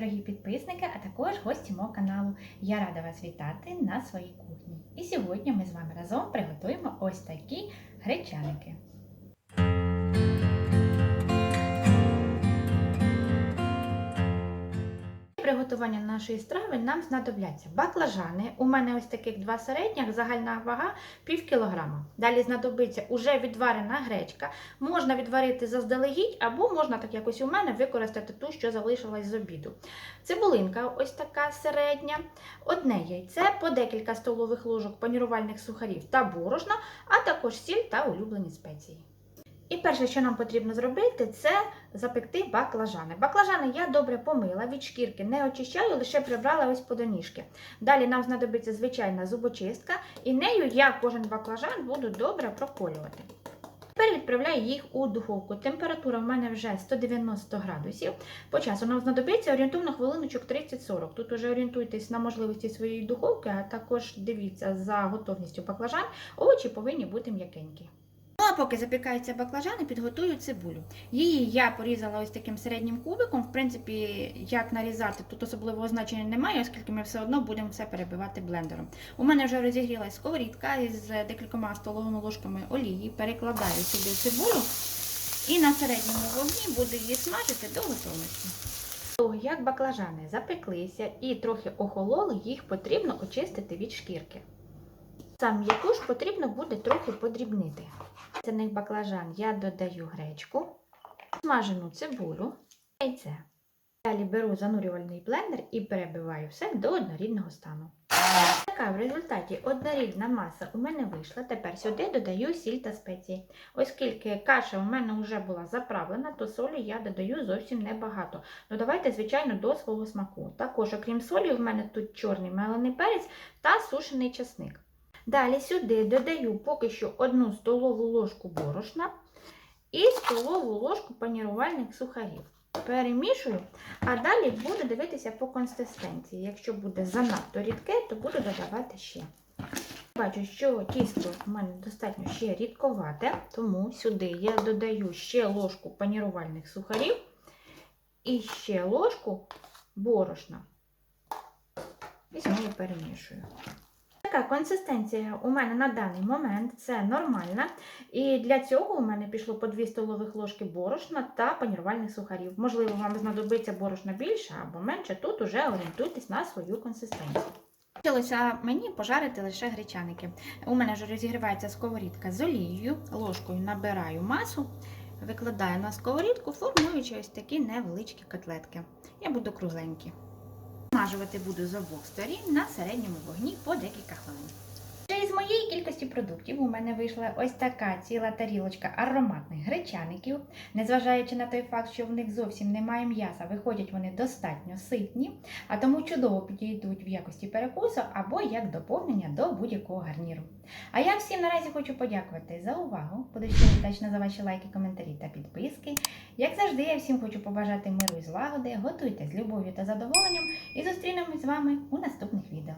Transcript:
дорогі підписники, а також гості мого каналу. Я рада вас вітати на своїй кухні. І сьогодні ми з вами разом приготуємо ось такі гречаники. Приготування нашої страви нам знадобляться баклажани. У мене ось таких два середніх, загальна вага пів кілограма. Далі знадобиться уже відварена гречка. Можна відварити заздалегідь, або можна, так якось у мене, використати ту, що залишилась з обіду. Цибулинка ось така середня, одне яйце, по декілька столових ложок панірувальних сухарів та борошна, а також сіль та улюблені спеції. І перше, що нам потрібно зробити, це запекти баклажани. Баклажани я добре помила, від шкірки не очищаю, лише прибрала ось по доніжки. Далі нам знадобиться звичайна зубочистка, і нею я кожен баклажан буду добре проколювати. Тепер відправляю їх у духовку. Температура в мене вже 190 градусів. По часу нам знадобиться орієнтовно хвилиночок 30-40. Тут уже орієнтуйтесь на можливості своєї духовки, а також дивіться за готовністю баклажан. Овочі повинні бути м'якенькі. Ну а поки запікаються баклажани, підготую цибулю. Її я порізала ось таким середнім кубиком. В принципі, як нарізати, тут особливого значення немає, оскільки ми все одно будемо все перебивати блендером. У мене вже розігрілась сковорідка із декількома столовими ложками олії. Перекладаю сюди цибулю і на середньому вогні буду її смажити до готовності. Як баклажани запеклися і трохи охололи, їх потрібно очистити від шкірки. Сам м'якуш потрібно буде трохи подрібнити. З баклажан я додаю гречку, смажену цибулю, яйце. Далі беру занурювальний блендер і перебиваю все до однорідного стану. Така в результаті однорідна маса у мене вийшла. Тепер сюди додаю сіль та спеції. Оскільки каша у мене вже була заправлена, то солі я додаю зовсім небагато. Додавайте, звичайно, до свого смаку. Також, окрім солі, в мене тут чорний мелений перець та сушений часник. Далі сюди додаю поки що одну столову ложку борошна і столову ложку панірувальних сухарів. Перемішую, а далі буду дивитися по консистенції. Якщо буде занадто рідке, то буду додавати ще. Бачу, що тісто в мене достатньо ще рідковате, тому сюди я додаю ще ложку панірувальних сухарів і ще ложку борошна. І знову перемішую. Така консистенція у мене на даний момент це нормальна. І для цього у мене пішло по 2 столових ложки борошна та панірувальних сухарів. Можливо, вам знадобиться борошна більше або менше, тут уже орієнтуйтесь на свою консистенцію. Хотілося мені пожарити лише гречаники. У мене вже розігрівається сковорідка з олією, ложкою набираю масу, викладаю на сковорідку, формуючи ось такі невеличкі котлетки. Я буду кругленькі. Смажувати буду з обох сторін на середньому вогні по декілька хвилин. Із моєї кількості продуктів у мене вийшла ось така ціла тарілочка ароматних гречаників. Незважаючи на той факт, що в них зовсім немає м'яса, виходять вони достатньо ситні, а тому чудово підійдуть в якості перекусу або як доповнення до будь-якого гарніру. А я всім наразі хочу подякувати за увагу. Буду ще вдячна за ваші лайки, коментарі та підписки. Як завжди, я всім хочу побажати миру і злагоди. Готуйте з любов'ю та задоволенням і зустрінемось з вами у наступних відео.